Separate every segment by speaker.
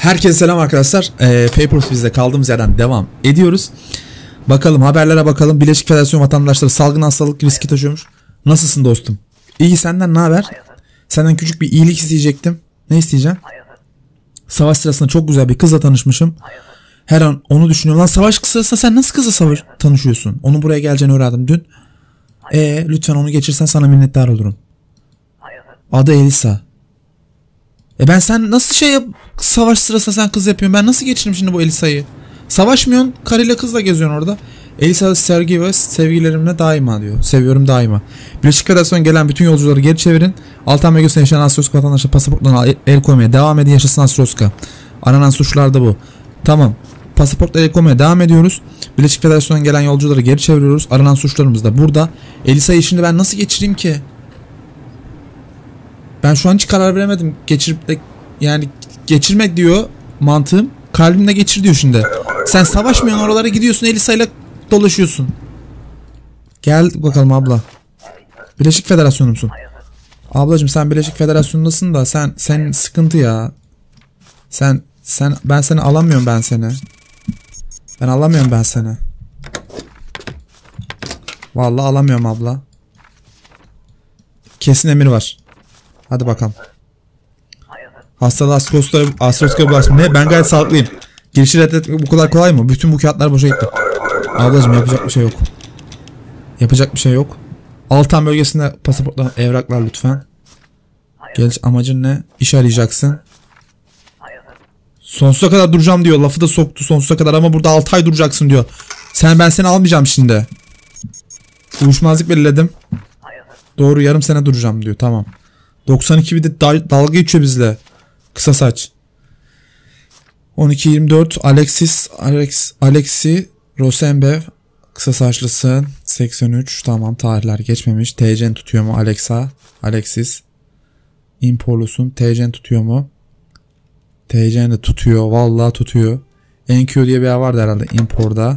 Speaker 1: Herkese selam arkadaşlar. Ee, Papers bizde kaldığımız yerden devam ediyoruz. Bakalım haberlere bakalım. Birleşik Federasyon vatandaşları salgın hastalık riski taşıyormuş. Nasılsın dostum? İyi senden ne haber? Senden küçük bir iyilik isteyecektim. Ne isteyeceğim? Savaş sırasında çok güzel bir kızla tanışmışım. Her an onu düşünüyorum. Lan savaş sırasında sen nasıl kızla savaş tanışıyorsun? Onu buraya geleceğini öğrendim dün. E lütfen onu geçirsen sana minnettar olurum. Adı Elisa. E ben sen nasıl şey yap savaş sırasında sen kız yapıyorsun? Ben nasıl geçiririm şimdi bu Elisa'yı? Savaşmıyorsun, karıyla kızla geziyorsun orada. Elisa sevgi ve sevgilerimle daima diyor. Seviyorum daima. Birleşik Federasyon gelen bütün yolcuları geri çevirin. Altan bölgesinde yaşayan Astroska vatandaşları pasaportlarına el- koymaya devam edin. Yaşasın Astroska. Aranan suçlar da bu. Tamam. Pasaportla el koymaya devam ediyoruz. Birleşik Federasyon'dan gelen yolcuları geri çeviriyoruz. Aranan suçlarımız da burada. Elisa'yı şimdi ben nasıl geçireyim ki? Ben şu an hiç karar veremedim. Geçirip de yani geçirmek diyor mantığım. Kalbimde geçir diyor şimdi. Sen savaşmıyorsun oralara gidiyorsun Elisa ile dolaşıyorsun. Gel bakalım abla. Birleşik Federasyonu musun? Ablacım sen Birleşik Federasyon'dasın da sen senin sıkıntı ya. Sen sen ben seni alamıyorum ben seni. Ben alamıyorum ben seni. Vallahi alamıyorum abla. Kesin emir var. Hadi bakalım. Hastalığı astroskop, astroskop bulaştı. Ben gayet sağlıklıyım. Girişi reddetmek bu kadar kolay mı? Bütün bu kağıtlar boşa gitti. Ablacım yapacak bir şey yok. Yapacak bir şey yok. Altan bölgesinde pasaportlar, evraklar lütfen. Geliş amacın ne? İş arayacaksın. Sonsuza kadar duracağım diyor. Lafı da soktu sonsuza kadar ama burada 6 ay duracaksın diyor. Sen ben seni almayacağım şimdi. Uyuşmazlık belirledim. Doğru yarım sene duracağım diyor. Tamam. 92 bir de da- dalga geçiyor bizle. Kısa saç. 12-24 Alexis Alex Alexi Rosenbev kısa saçlısın. 83 tamam tarihler geçmemiş. TC'n tutuyor mu Alexa? Alexis Imporlusun. TC'n tutuyor mu? TC'n de tutuyor. Vallahi tutuyor. NQ diye bir yer vardı herhalde Impor'da.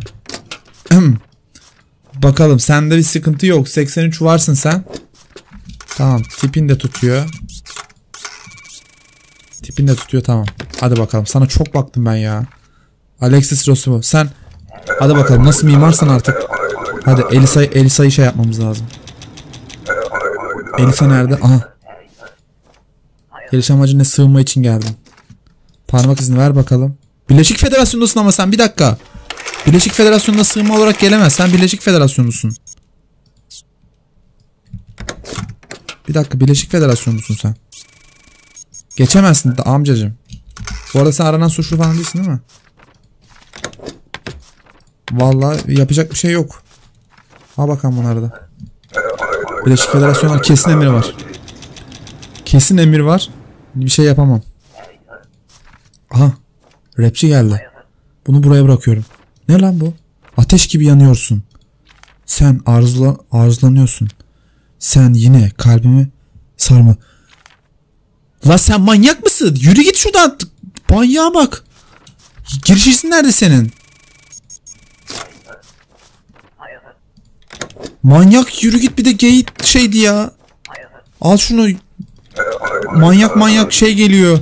Speaker 1: Bakalım sende bir sıkıntı yok. 83 varsın sen. Tamam tipin de tutuyor. Tipin de tutuyor tamam. Hadi bakalım sana çok baktım ben ya. Alexis Rossimo sen hadi bakalım nasıl mimarsan artık. Hadi Elisa Elisa'yı şey yapmamız lazım. Elisa nerede? Aha. Geliş amacı ne sığınma için geldim. Parmak izini ver bakalım. Birleşik Federasyonu'ndasun ama sen bir dakika. Birleşik Federasyonu'na sığınma olarak gelemez. Sen Birleşik Federasyonu'sun. Bir dakika Birleşik Federasyonu'sun sen. Geçemezsin de amcacım. Bu arada sen aranan suçlu falan değilsin değil mi? Vallahi yapacak bir şey yok. Al bakalım bunları da. Birleşik Federasyonu kesin emir var. Kesin emir var. Bir şey yapamam. Aha. Rapçi geldi. Bunu buraya bırakıyorum. Ne lan bu? Ateş gibi yanıyorsun. Sen arzula, arzulanıyorsun. Sen yine kalbimi sarma. La sen manyak mısın? Yürü git şuradan. Manyağa bak. Giriş izin nerede senin? Manyak yürü git bir de gay şeydi ya. Al şunu. Manyak manyak şey geliyor.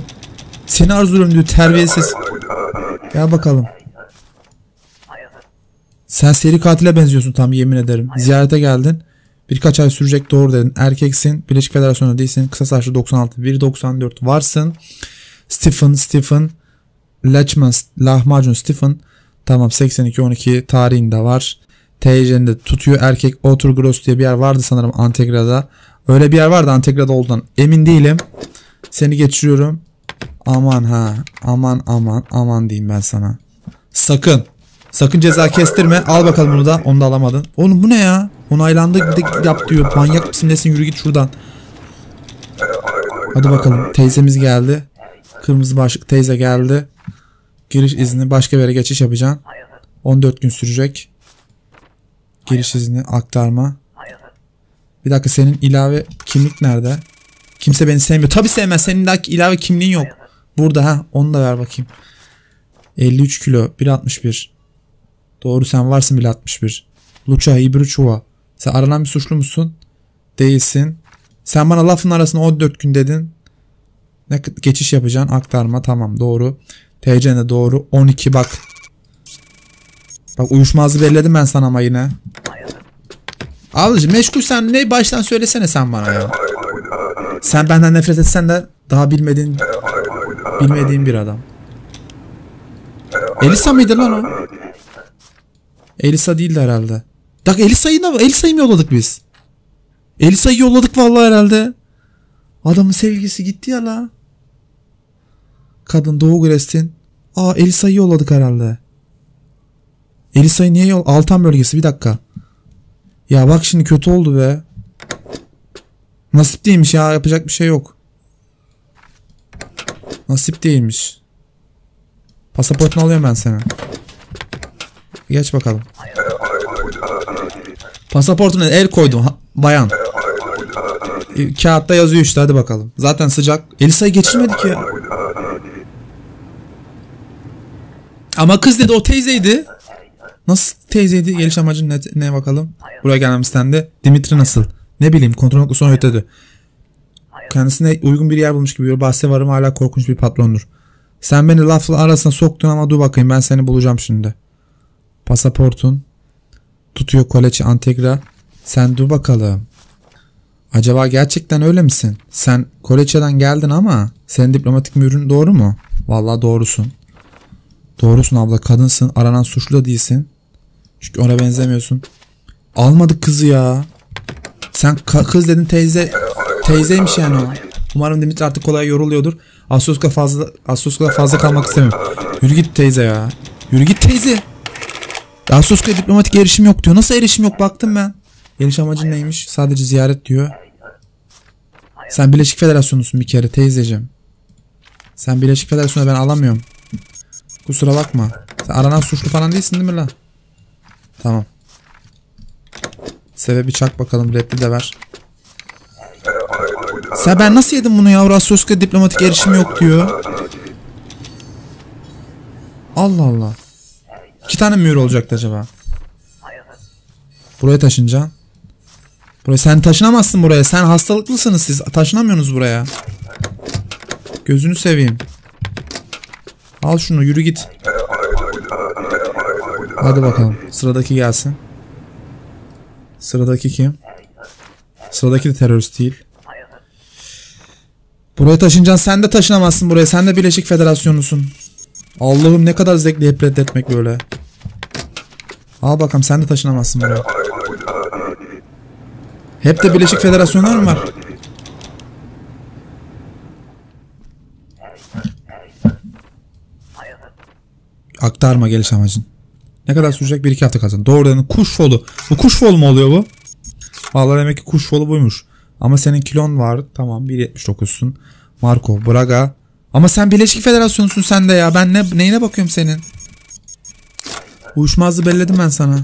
Speaker 1: Seni arzuluyorum diyor terbiyesiz. Gel bakalım. Sen seri katile benziyorsun tam yemin ederim. Ziyarete geldin. Birkaç ay sürecek doğru dedin. Erkeksin. Birleşik Federasyonu değilsin. Kısa saçlı 96. 1.94 varsın. Stephen, Stephen. Lachman, lahmacun Stephen. Tamam 82-12 tarihinde var. TC'nde tutuyor erkek. Oturgros diye bir yer vardı sanırım Antegra'da. Öyle bir yer vardı Antegra'da olduğundan emin değilim. Seni geçiriyorum. Aman ha. Aman aman aman diyeyim ben sana. Sakın. Sakın ceza kestirme. Al bakalım bunu da. Onu da alamadın. Oğlum bu ne ya? Onaylandı bir de yap diyor. Manyak mısın nesin yürü git şuradan. Hadi bakalım. Teyzemiz geldi. Kırmızı başlık teyze geldi. Giriş izni başka bir yere geçiş yapacaksın. 14 gün sürecek. Giriş izni aktarma. Bir dakika senin ilave kimlik nerede? Kimse beni sevmiyor. Tabi sevmez. Senin daha ilave kimliğin yok. Burada ha. Onu da ver bakayım. 53 kilo. 1.61. Doğru sen varsın 1.61. Lucha Ibruchua. Sen aranan bir suçlu musun? Değilsin. Sen bana lafın arasında 14 gün dedin. Ne geçiş yapacaksın? Aktarma tamam doğru. TC'ne doğru 12 bak. Bak uyuşmazlığı belirledim ben sana ama yine. Ablacım meşgul sen ne baştan söylesene sen bana ya. Sen benden nefret etsen de daha bilmediğin bilmediğin bir adam. Elisa mıydı lan o? Elisa değildi herhalde. Bak Elisa'yı Elisa'yı mı yolladık biz? Elisa'yı yolladık vallahi herhalde. Adamın sevgisi gitti ya la. Kadın Doğu Grestin. Aa Elisa'yı yolladık herhalde. Elisa'yı niye yol? Altan bölgesi bir dakika. Ya bak şimdi kötü oldu be. Nasip değilmiş ya yapacak bir şey yok. Nasip değilmiş. Pasaportunu alıyorum ben seni. Geç bakalım. Pasaportuna el koydum bayan. E, Kağıtta yazıyor işte hadi bakalım. Zaten sıcak. Elisa'yı geçirmedik ya. Ama kız dedi o teyzeydi. Nasıl teyzeydi? Geliş amacın ne, ne bakalım? Buraya gelmem istendi. Dimitri nasıl? Ne bileyim kontrol noktasına ötedi. Kendisine uygun bir yer bulmuş gibi bahse varım hala korkunç bir patrondur. Sen beni lafla arasına soktun ama dur bakayım ben seni bulacağım şimdi. Pasaportun. Tutuyor koleci Antegra. Sen dur bakalım. Acaba gerçekten öyle misin? Sen Koreçe'den geldin ama senin diplomatik mührün doğru mu? Vallahi doğrusun. Doğrusun abla kadınsın aranan suçlu da değilsin. Çünkü ona benzemiyorsun. Almadık kızı ya. Sen kız dedin teyze teyzeymiş yani o. Umarım Dimitri artık kolay yoruluyordur. Asyoska fazla Asyoska'da fazla kalmak istemiyorum. Yürü git teyze ya. Yürü git teyze. Asyoska'ya diplomatik erişim yok diyor. Nasıl erişim yok baktım ben. Geliş amacın neymiş? Sadece ziyaret diyor. Sen Birleşik Federasyonu'sun bir kere teyzeciğim. Sen Birleşik Federasyon'a ben alamıyorum. Kusura bakma. Sen aranan suçlu falan değilsin değil mi lan? Tamam. Sebebi çak bakalım. Reddi de ver. Sen ben nasıl yedim bunu ya? Rasyoska diplomatik erişim yok diyor. Allah Allah. İki tane mühür olacaktı acaba? Buraya taşınacaksın. Buraya sen taşınamazsın buraya. Sen hastalıklısınız siz. Taşınamıyorsunuz buraya. Gözünü seveyim. Al şunu yürü git. Hadi bakalım. Sıradaki gelsin. Sıradaki kim? Sıradaki de terörist değil. Buraya taşınacaksın. Sen de taşınamazsın buraya. Sen de Birleşik Federasyonusun. Allah'ım ne kadar zevkli hep reddetmek böyle. Al bakalım sen de taşınamazsın buraya. Hep de Birleşik Federasyonlar mı var? Aktarma geliş amacın. Ne kadar sürecek? Bir iki hafta kazan. Doğrudan kuş folu. Bu kuş folu mu oluyor bu? Vallahi demek ki kuş folu buymuş. Ama senin kilon var. Tamam 1.79'sun. Markov, Braga. Ama sen Birleşik Federasyonusun sen de ya. Ben ne neyine bakıyorum senin? Uyuşmazlığı belledim ben sana.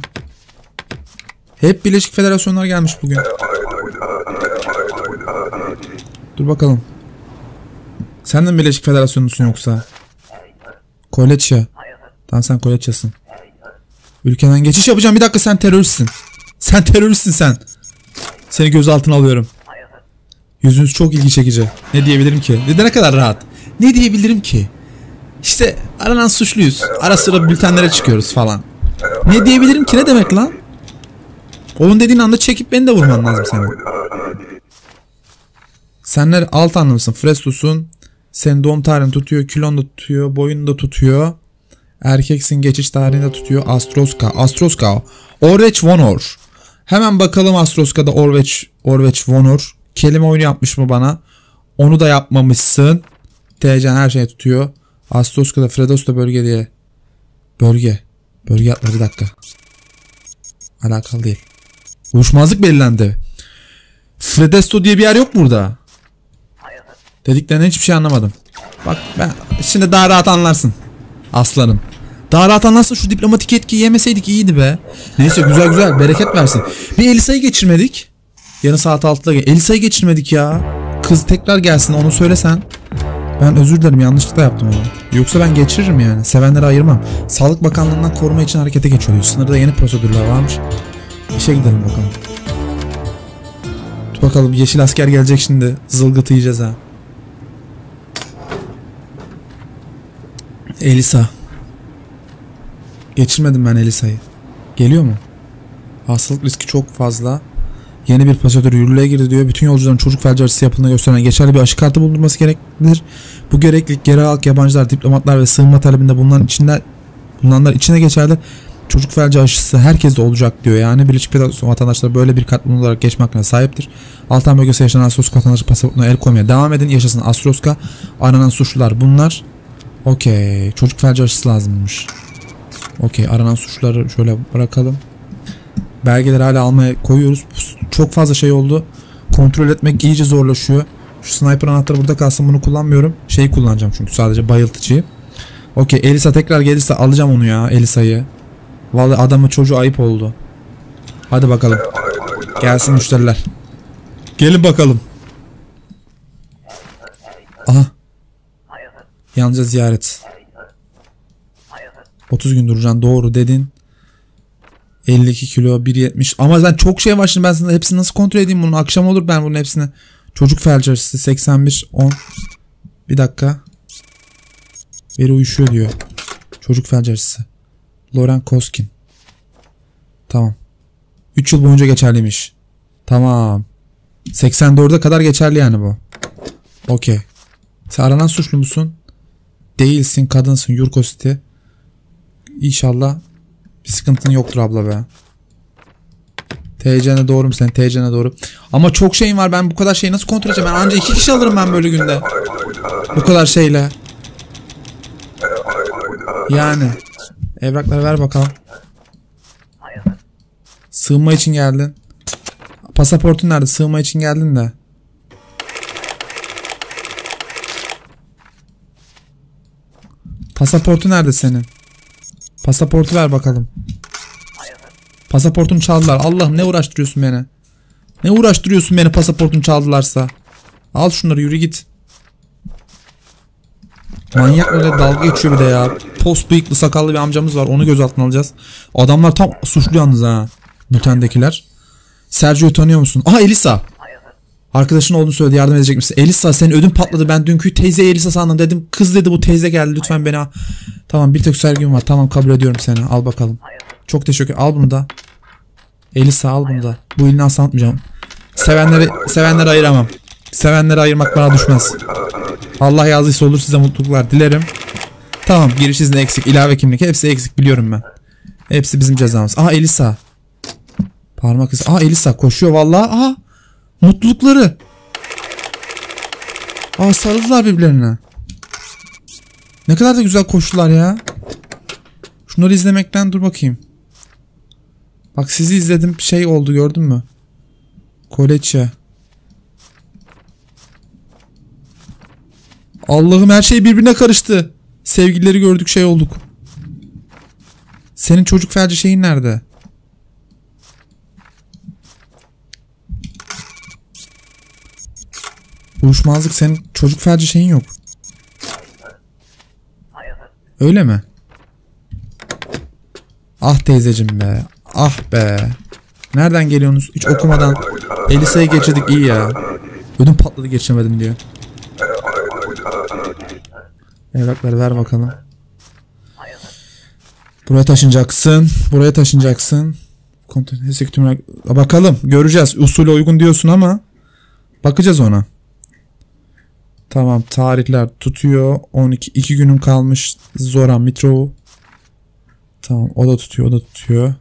Speaker 1: Hep Birleşik Federasyonlar gelmiş bugün. Dur bakalım. Sen de mi Birleşik Federasyonusun yoksa? Koleçya. Tamam sen Koleçyasın. Ülkeden geçiş yapacağım. Bir dakika sen teröristsin. Sen teröristsin sen. Seni gözaltına alıyorum. Yüzünüz çok ilgi çekici. Ne diyebilirim ki? Neden ne kadar rahat? Ne diyebilirim ki? İşte aranan suçluyuz. Ara sıra bültenlere çıkıyoruz falan. Ne diyebilirim ki? Ne demek lan? Onun dediğin anda çekip beni de vurman lazım senin. Senler alt anlamısın. Frestus'un senin doğum tarihini tutuyor, kilonu da tutuyor, boyunu da tutuyor. Erkeksin geçiş tarihini de tutuyor. Astroska. Astroska. Orveç Vonor. Hemen bakalım Astroska'da Orveç, Orveç Vonor. Kelime oyunu yapmış mı bana? Onu da yapmamışsın. TC'n her şeyi tutuyor. Astroska'da Fredos bölge diye. Bölge. Bölge atla bir dakika. Alakalı değil. Uyuşmazlık belirlendi. Fredesto diye bir yer yok burada. Dediklerinden hiçbir şey anlamadım. Bak ben şimdi daha rahat anlarsın. Aslanım. Daha rahat anlarsın şu diplomatik etkiyi yemeseydik iyiydi be. Neyse güzel güzel bereket versin. Bir Elisa'yı geçirmedik. Yarın saat 6'da gel. Elisa'yı geçirmedik ya. Kız tekrar gelsin onu söylesen. Ben özür dilerim yanlışlıkla yaptım onu. Yoksa ben geçiririm yani. Sevenleri ayırmam. Sağlık Bakanlığı'ndan koruma için harekete geçiyor. Sınırda yeni prosedürler varmış. İşe gidelim bakalım. Dur bakalım yeşil asker gelecek şimdi. Zılgıtı yiyeceğiz ha. Elisa. Geçirmedim ben Elisa'yı. Geliyor mu? Hastalık riski çok fazla. Yeni bir prosedür yürürlüğe girdi diyor. Bütün yolcuların çocuk felci aşısı yapıldığını gösteren geçerli bir aşı kartı bulundurması gereklidir. Bu gereklilik geri halk, yabancılar, diplomatlar ve sığınma talebinde bulunan içinde bulunanlar içine geçerli. Çocuk felci aşısı herkeste olacak diyor. Yani Birleşik Federasyon vatandaşları böyle bir katman olarak geçme hakkına sahiptir. Altan bölgesi yaşanan Astroska vatandaşı pasaportuna el koymaya devam edin. Yaşasın Astroska. Aranan suçlular bunlar. Okey. Çocuk felci aşısı lazımmış. Okey. Aranan suçluları şöyle bırakalım. Belgeleri hala almaya koyuyoruz. Çok fazla şey oldu. Kontrol etmek iyice zorlaşıyor. Şu sniper anahtarı burada kalsın bunu kullanmıyorum. Şeyi kullanacağım çünkü sadece bayıltıcıyı. Okey Elisa tekrar gelirse alacağım onu ya Elisa'yı. Vallahi adamın çocuğu ayıp oldu. Hadi bakalım. Gelsin müşteriler. Gelin bakalım. Aha. Yalnızca ziyaret. 30 gün duracaksın doğru dedin. 52 kilo 1.70 ama ben çok şey var şimdi ben sana hepsini nasıl kontrol edeyim bunu akşam olur ben bunun hepsini. Çocuk felç aşısı 81 10 bir dakika. Veri uyuşuyor diyor. Çocuk felç aşısı Loren Koskin. Tamam. 3 yıl boyunca geçerliymiş. Tamam. 84'e kadar geçerli yani bu. Okey. Sen aranan suçlu musun? Değilsin kadınsın Yurkositi İnşallah bir sıkıntın yoktur abla be. TC'ne doğru mu sen? TC'ne doğru. Ama çok şeyim var. Ben bu kadar şeyi nasıl kontrol edeceğim? Ben ancak iki kişi alırım ben böyle günde. Bu kadar şeyle. Yani. Evrakları ver bakalım. Sığınma için geldin. Pasaportun nerede? Sığınma için geldin de. Pasaportu nerede senin? Pasaportu ver bakalım. Pasaportumu çaldılar. Allah'ım ne uğraştırıyorsun beni? Ne uğraştırıyorsun beni pasaportunu çaldılarsa? Al şunları yürü git. Manyak öyle dalga geçiyor bir de ya. Post bıyıklı sakallı bir amcamız var. Onu gözaltına alacağız. Adamlar tam suçlu yalnız ha. Bültendekiler. Sergio'yu tanıyor musun? Aha Elisa. Arkadaşın olduğunu söyledi yardım edecek misin? Elisa senin ödün patladı ben dünkü teyze Elisa sandım dedim. Kız dedi bu teyze geldi lütfen beni. Tamam bir tek sergim var tamam kabul ediyorum seni al bakalım. Çok teşekkür al bunu da. Elisa al bunu da. Bu ilini asla atmayacağım. Sevenleri, sevenleri ayıramam. Sevenleri ayırmak bana düşmez. Allah yazdıysa olur size mutluluklar dilerim. Tamam giriş izni eksik ilave kimlik hepsi eksik biliyorum ben. Hepsi bizim cezamız. Aha Elisa. Parmak izi. Aa Elisa koşuyor vallahi. Aa mutlulukları. Aa sarıldılar birbirlerine. Ne kadar da güzel koştular ya. Şunları izlemekten dur bakayım. Bak sizi izledim şey oldu gördün mü? Koleçe. Allah'ım her şey birbirine karıştı. Sevgilileri gördük şey olduk. Senin çocuk felci şeyin nerede? Uyuşmazlık senin çocuk felci şeyin yok. Öyle mi? Ah teyzecim be. Ah be. Nereden geliyorsunuz? Hiç okumadan. Elisa'yı geçirdik iyi ya. Ödüm patladı geçemedim diyor. Evrakları ver bakalım. Buraya taşınacaksın. Buraya taşınacaksın. Kontrol Bakalım göreceğiz. Usule uygun diyorsun ama bakacağız ona. Tamam tarihler tutuyor. 12 2 günüm kalmış. Zoran Mitrov. Tamam o da tutuyor o da tutuyor.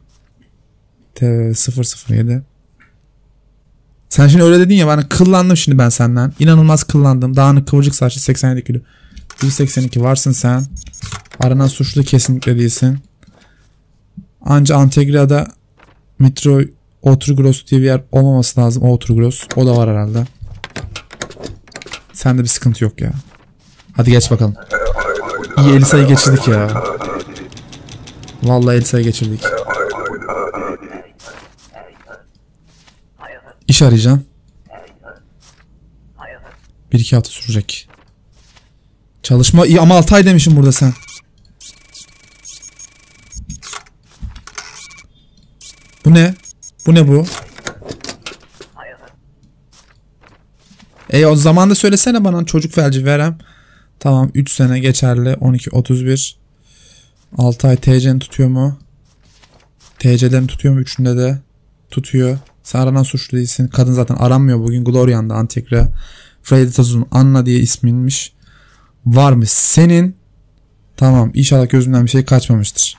Speaker 1: TV 007. Sen şimdi öyle dedin ya bana kıllandım şimdi ben senden. İnanılmaz kıllandım. Dağınık kıvırcık saçlı 87 kilo. 182 varsın sen. Aranan suçlu kesinlikle değilsin. Anca Antegria'da Metro Oturgros diye bir yer olmaması lazım. Oturgros. O da var herhalde. Sende bir sıkıntı yok ya. Hadi geç bakalım. İyi Elisa'yı geçirdik ya. Vallahi Elisa'yı geçirdik. İş arayacağım. Bir iki hafta sürecek. Çalışma iyi ama 6 ay demişim burada sen. Bu ne? Bu ne bu? E o zaman da söylesene bana çocuk felci verem. Tamam 3 sene geçerli 12 31 6 ay TC'ni tutuyor mu? TC'lerini tutuyor mu? Üçünde de tutuyor. Sen aranan suçlu değilsin. Kadın zaten aranmıyor bugün. Glorian'da Antekra. Freddy Tazun Anna diye isminmiş. Var mı? Senin Tamam inşallah gözümden bir şey kaçmamıştır.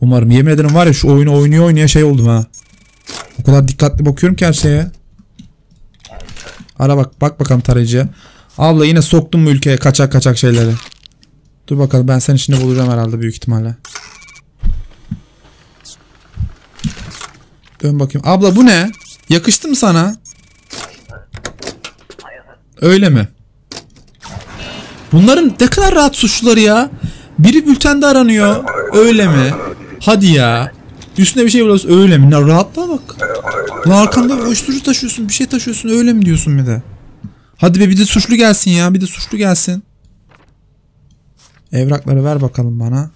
Speaker 1: Umarım. Yemin ederim var ya şu oyunu oynuyor oynaya şey oldum ha. O kadar dikkatli bakıyorum ki her şeye. Ara bak bak bakalım tarayıcıya. Abla yine soktun mu ülkeye kaçak kaçak şeyleri. Dur bakalım ben senin içinde bulacağım herhalde büyük ihtimalle. Dön bakayım. Abla bu ne? Yakıştı mı sana? Öyle mi? Bunların ne kadar rahat suçluları ya. Biri bültende aranıyor. Öyle mi? Hadi ya. Üstüne bir şey buluyorsun. Öyle mi? Ne rahatlığa bak. Lan arkanda uyuşturucu taşıyorsun. Bir şey taşıyorsun. Öyle mi diyorsun bir de? Hadi be bir de suçlu gelsin ya. Bir de suçlu gelsin. Evrakları ver bakalım bana.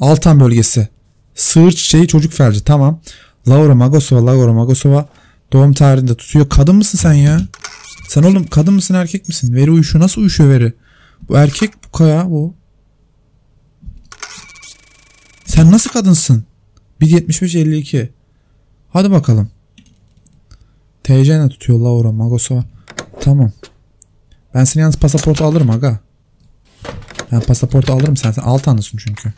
Speaker 1: Altan bölgesi. Sığır çiçeği çocuk felci. Tamam. Laura Magosova, Laura Magosova doğum tarihinde tutuyor. Kadın mısın sen ya? Sen oğlum kadın mısın erkek misin? Veri uyuşuyor. Nasıl uyuşuyor veri? Bu erkek bu kaya bu. Sen nasıl kadınsın? 1.75 52. Hadi bakalım. TC ne tutuyor Laura Magosova? Tamam. Ben senin yalnız pasaportu alırım aga. Ben pasaportu alırım sen. Sen Altanlısın çünkü.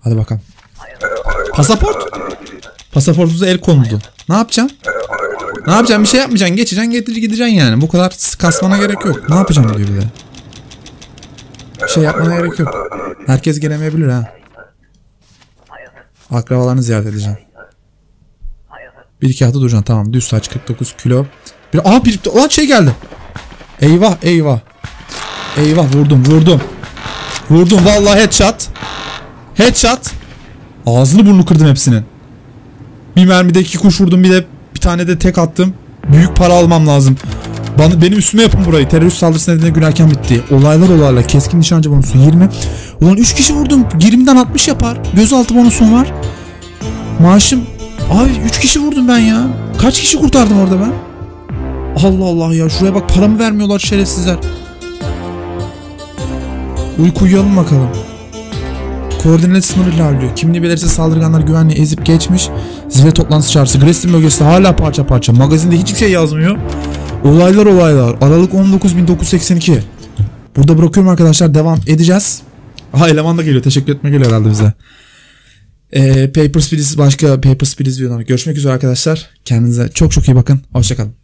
Speaker 1: Hadi bakalım. Pasaport? Pasaportunuza el konuldu. Ne yapacaksın? Ne yapacaksın? Bir şey yapmayacaksın. Geçeceksin, getir gideceksin yani. Bu kadar kasmana gerek yok. Ne yapacağım diyor bir de. Bir şey yapmana gerek yok. Herkes gelemeyebilir ha. Akrabalarını ziyaret edeceksin. Bir iki hafta duracaksın tamam. Düz saç 49 kilo. Bir, aa bir, ulan şey geldi. Eyvah eyvah. Eyvah vurdum vurdum. Vurdum vallahi headshot. Headshot. Ağzını burnunu kırdım hepsinin. Bir mermide iki kuş vurdum bir de bir tane de tek attım. Büyük para almam lazım. Bana, benim üstüme yapın burayı. Terörist saldırısı nedeniyle günahken bitti. Olaylar olaylar. Keskin nişancı bonusu 20. Ulan 3 kişi vurdum. 20'den 60 yapar. Gözaltı bonusum var. Maaşım. Abi 3 kişi vurdum ben ya. Kaç kişi kurtardım orada ben? Allah Allah ya. Şuraya bak paramı vermiyorlar şerefsizler. Uyku uyuyalım bakalım. Koordinat sınırı ilerliyor. Kimliği belirsiz saldırganlar güvenliği ezip geçmiş. Zirve toplantısı çağrısı. Grestin bölgesi hala parça parça. Magazinde hiçbir şey yazmıyor. Olaylar olaylar. Aralık 19.982. Burada bırakıyorum arkadaşlar. Devam edeceğiz. Ha eleman da geliyor. Teşekkür etme geliyor herhalde bize. Ee, Papers, Please başka Papers, Please videolarına görüşmek üzere arkadaşlar. Kendinize çok çok iyi bakın. Hoşçakalın.